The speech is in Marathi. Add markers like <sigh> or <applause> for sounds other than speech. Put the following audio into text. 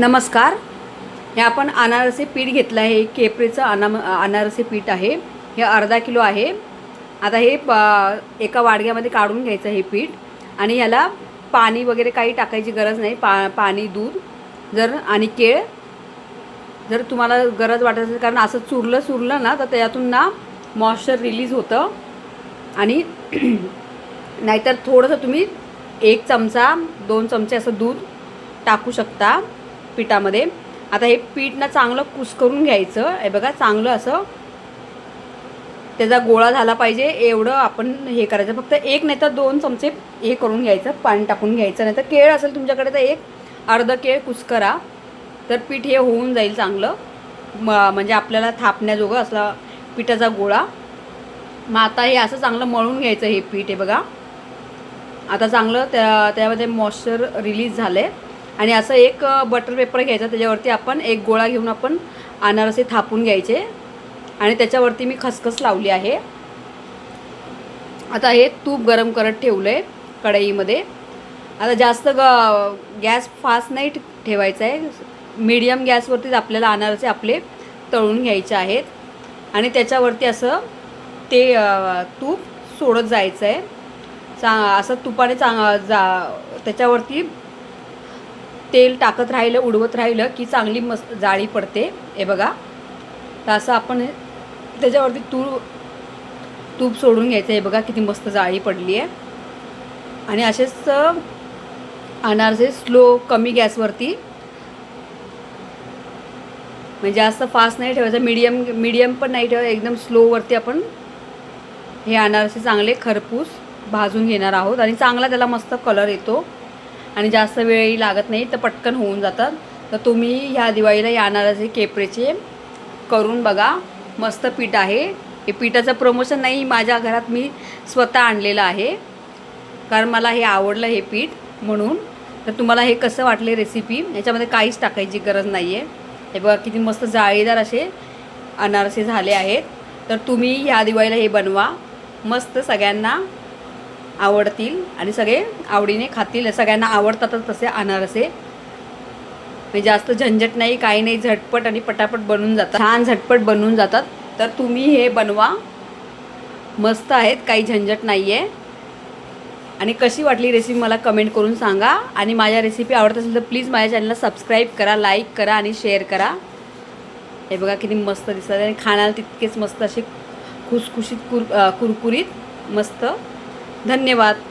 नमस्कार. हे आपण अनारसे पीठ घेतलं आहे. केपरीचं अनाम अनारसे पीठ आहे. हे अर्धा किलो आहे. आता हे प एका वाडग्यामध्ये काढून घ्यायचं हे पीठ. आणि ह्याला पाणी वगैरे काही टाकायची गरज नाही. पा पाणी दूध जर आणि केळ. जर तुम्हाला गरज वाटत असेल कारण असं चुरलं चुरलं ना तर त्यातून ना मॉइश्चर रिलीज होतं. आणि <clears throat> नाहीतर थोडंसं तुम्ही एक चमचा दोन चमचे असं दूध टाकू शकता. पिठामध्ये. आता हे पीठ ना चांगलं कुस्करून घ्यायचं. हे बघा चांगलं असं त्याचा गोळा झाला पाहिजे. एवढं आपण हे करायचं. फक्त एक नाही तर दोन चमचे हे करून घ्यायचं. पाणी टाकून घ्यायचं. नाही तर केळ असेल तुमच्याकडे तर एक अर्ध केळ कुस्करा. तर पीठ हे होऊन जाईल चांगलं. म म्हणजे आपल्याला थापण्याजोगं असला पिठाचा गोळा. मग आता हे असं चांगलं मळून घ्यायचं हे पीठ हे बघा. आता चांगलं त्या त्यामध्ये मॉइश्चर रिलीज झालं आहे आणि असं एक बटर पेपर घ्यायचा त्याच्यावरती आपण एक गोळा घेऊन आपण अनारसे थापून घ्यायचे. आणि त्याच्यावरती मी खसखस लावली आहे. आता हे तूप गरम करत ठेवलं आहे कढईमध्ये. आता जास्त ग गॅस फास्ट नाही ठेवायचा आहे. मीडियम गॅसवरतीच आपल्याला अनारसे आपले तळून घ्यायचे आहेत. आणि त्याच्यावरती असं ते तूप सोडत जायचं आहे चा असं तुपाने चांग जा त्याच्यावरती तेल टाकत राहिलं उडवत राहिलं की चांगली मस्त जाळी पडते. हे बघा. तर असं आपण त्याच्यावरती तूर तूप सोडून घ्यायचं. हे बघा किती मस्त जाळी पडली आहे. आणि असेच अनारसे स्लो कमी गॅसवरती. म्हणजे जास्त फास्ट नाही ठेवायचं. मीडियम मीडियम पण नाही ठेवायचं. एकदम स्लोवरती आपण हे अनारसे चांगले खरपूस भाजून घेणार आहोत. आणि चांगला त्याला मस्त कलर येतो. आणि जास्त वेळही लागत नाही तर पटकन होऊन जातात. तर तुम्ही ह्या दिवाळीला या अनारसे केपरेचे. करून बघा मस्त पीठ आहे. हे पिठाचं प्रमोशन नाही माझ्या घरात मी स्वतः आणलेलं आहे. कारण मला हे आवडलं हे पीठ म्हणून. तर तुम्हाला हे कसं वाटले रेसिपी याच्यामध्ये काहीच टाकायची गरज नाही आहे हे बघा किती मस्त जाळीदार असे अनारसे झाले आहेत. तर तुम्ही ह्या दिवाळीला हे बनवा. मस्त सगळ्यांना आवडतील आणि सगळे आवडीने खातील. सगळ्यांना आवडतातच तसे अनारसे म्हणजे जास्त झंझट नाही काही नाही झटपट आणि पटापट बनून जातात. छान झटपट बनून जातात. तर तुम्ही हे बनवा. मस्त आहेत काही झंझट नाही आहे आणि कशी वाटली रेसिपी मला कमेंट करून सांगा. आणि माझ्या रेसिपी आवडत असेल तर प्लीज माझ्या चॅनलला सबस्क्राईब करा लाईक करा आणि शेअर करा. हे बघा किती मस्त दिसतात. आणि खाण्याला तितकेच मस्त असे खुसखुशीत कुर कुरकुरीत मस्त. धन्यवाद.